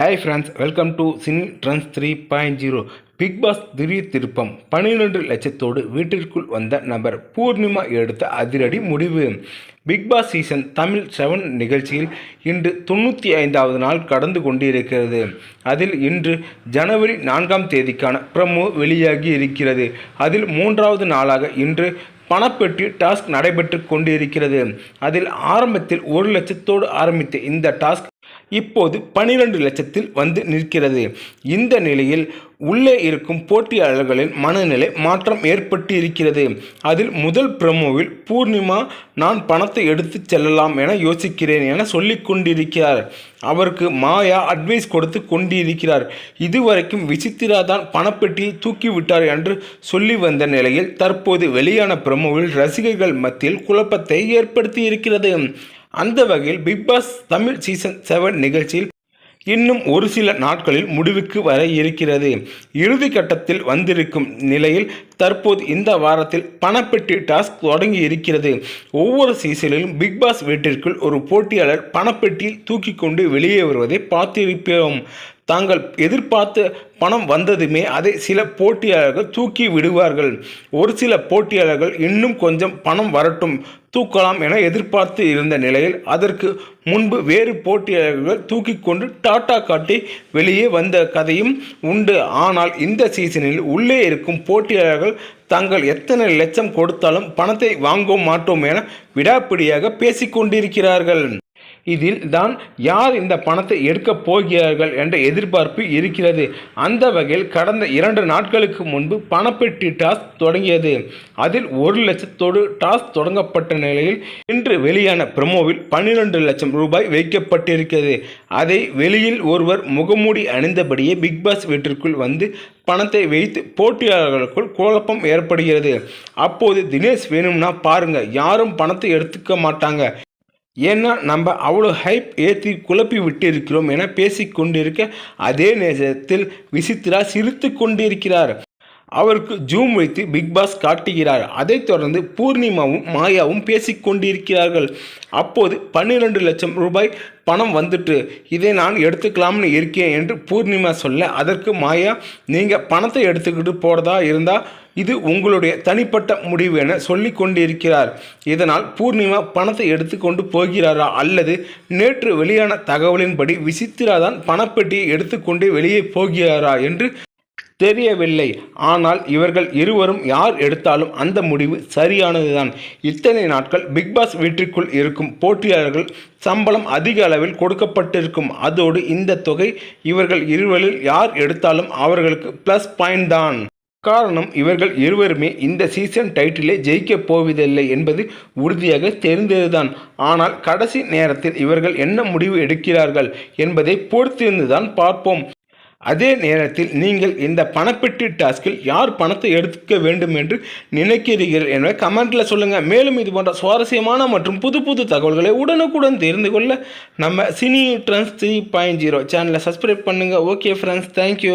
Hi friends welcome to Cine Trends three point zero Bigg Boss திடீர் திருப்பம். பன்னிரெண்டு லட்சத்தோடு வீட்டிற்குள் வந்த நபர் பூர்ணிமா எடுத்த அதிரடி முடிவு. Bigg Boss season Tamil seven நிகழ்ச்சியில் இன்று தொண்ணூற்றி ஐந்தாவது நாள் கடந்து கொண்டிருக்கிறது. அதில் இன்று ஜனவரி நான்காம் தேதிக்கான ப்ரமோ வெளியாகி இருக்கிறது. அதில் மூன்றாவது நாளாக இன்று பணப்பெட்டி டாஸ்க் நடைபெற்று கொண்டிருக்கிறது. அதில் ஆரம்பத்தில் ஒரு லட்சத்தோடு ஆரம்பித்த இந்த டாஸ்க் இப்போது பனிரெண்டு லட்சத்தில் வந்து நிற்கிறது. இந்த நிலையில் உள்ளே இருக்கும் போட்டியாளர்களின் மனநிலை மாற்றம் ஏற்பட்டு இருக்கிறது அதில் முதல் ப்ரமோவில் பூர்ணிமா நான் பணத்தை எடுத்து செல்லலாம் என யோசிக்கிறேன் என சொல்லிக் கொண்டிருக்கிறார். அவருக்கு மாயா அட்வைஸ் கொடுத்து கொண்டிருக்கிறார். இதுவரைக்கும் விசித்திரா தான் பணப்பெட்டியை தூக்கிவிட்டார் என்று சொல்லி வந்த நிலையில் தற்போது வெளியான ப்ரமோவில் ரசிகர்கள் மத்தியில் குழப்பத்தை ஏற்படுத்தி இருக்கிறது அந்த வகையில் Bigg Boss Tamil season seven நிகழ்ச்சியில் இன்னும் ஒரு சில நாட்களில் முடிவுக்கு வர இருக்கிறது. இறுதி கட்டத்தில் வந்திருக்கும் நிலையில் தற்போது இந்த வாரத்தில் பணப்பெட்டி டாஸ்க் தொடங்கி இருக்கிறது. ஒவ்வொரு சீசனிலும் பிக் பாஸ் வீட்டிற்குள் ஒரு போட்டியாளர் பணப்பெட்டியில் தூக்கி கொண்டு வெளியே வருவதை பார்த்திருப்போம். தாங்கள் எதிர்பார்த்த பணம் வந்ததுமே அதை சில போட்டியாளர்கள் தூக்கி விடுவார்கள். ஒரு சில போட்டியாளர்கள் இன்னும் கொஞ்சம் பணம் வரட்டும். தூக்கலாம் என எதிர்பார்த்து இருந்த நிலையில் அதற்கு முன்பு வேறு போட்டியாளர்கள் தூக்கி கொண்டு டாட்டா காட்டி வெளியே வந்த கதையும் உண்டு. ஆனால் இந்த சீசனில் உள்ளே இருக்கும் போட்டியாளர்கள் தாங்கள் எத்தனை லட்சம் கொடுத்தாலும் பணத்தை வாங்க மாட்டோம் என விடாப்பிடியாக பேசிக்கொண்டிருக்கிறார்கள் இதில் தான் யார் இந்த பணத்தை எடுக்கப் போகிறார்கள் என்ற எதிர்பார்ப்பு இருக்கிறது. அந்த வகையில் கடந்த இரண்டு நாட்களுக்கு முன்பு பணப்பெட்டி டாஸ் தொடங்கியது. அதில் ஒரு லட்சத்தோடு டாஸ் தொடங்கப்பட்ட நிலையில் இன்று வெளியான பிரமோவில் பன்னிரண்டு லட்சம் ரூபாய் வைக்கப்பட்டிருக்கிறது. அதை வெளியில் ஒருவர் முகமூடி அணிந்தபடியே பிக் பாஸ் வீட்டிற்குள் வந்து பணத்தை வைத்து போட்டியாளர்களுக்குள் குழப்பம் ஏற்படுகிறது. அப்போது தினேஷ் வேணும்னா பாருங்க யாரும் பணத்தை எடுத்துக்க மாட்டாங்க. ஏன்னா நம்ம அவ்வளோ ஹைப் ஏற்றி குழப்பி விட்டிருக்கிறோம் என பேசிக்கொண்டிருக்க அதே நேரத்தில் விசித்ரா சிரித்து கொண்டிருக்கிறார் அவருக்கு ஜூம் வைத்து பிக் பாஸ் காட்டுகிறார். அதைத் தொடர்ந்து பூர்ணிமாவும் மாயாவும் பேசிக்கொண்டிருக்கிறார்கள் அப்போது பன்னிரெண்டு லட்சம் ரூபாய் பணம் வந்துட்டு இதை நான் எடுத்துக்கலாம்னு இருக்கேன் என்று பூர்ணிமா சொல்ல அதற்கு மாயா நீங்கள் பணத்தை எடுத்துக்கிட்டு போகிறதா இருந்தால் இது உங்களுடைய தனிப்பட்ட முடிவு என சொல்லி கொண்டிருக்கிறார். இதனால் பூர்ணிமா பணத்தை எடுத்துக்கொண்டு போகிறாரா அல்லது நேற்று வெளியான தகவலின்படி விசித்திரா தான் பணப்பெட்டியை எடுத்துக்கொண்டு வெளியே போகிறாரா? என்று தெரியவில்லை. ஆனால் இவர்கள் இருவரும் யார் எடுத்தாலும் அந்த முடிவு சரியானதுதான். இத்தனை நாட்கள் பிக்பாஸ் வீட்டிற்குள் இருக்கும் போட்டியாளர்கள் சம்பளம் அதிக அளவில் கொடுக்கப்பட்டிருக்கும். அதோடு இந்த தொகை இவர்கள் இருவரில் யார் எடுத்தாலும் அவர்களுக்கு ப்ளஸ் பாயிண்ட் தான். காரணம் இவர்கள் இருவருமே இந்த சீசன் டைட்டிலே ஜெயிக்கப் போவதில்லை என்பது உறுதியாக தெரிந்ததுதான். ஆனால் கடைசி நேரத்தில் இவர்கள் என்ன முடிவு எடுக்கிறார்கள் என்பதை பொறுத்திருந்துதான் பார்ப்போம். அதே நேரத்தில் நீங்கள் இந்த பணப்பெட்டி டாஸ்கில் யார் பணத்தை எடுக்க வேண்டும் என்று நினைக்கிறீர்கள் என்பதை கமெண்ட்டில் சொல்லுங்கள் மேலும் இது போன்ற சுவாரஸ்யமான மற்றும் புது புது தகவல்களை உடனுக்குடன் தெரிந்து கொள்ள நம்ம Cine Trends three point zero சேனலை சப்ஸ்கிரைப் பண்ணுங்கள் ஓகே ஃப்ரெண்ட்ஸ் தேங்க்யூ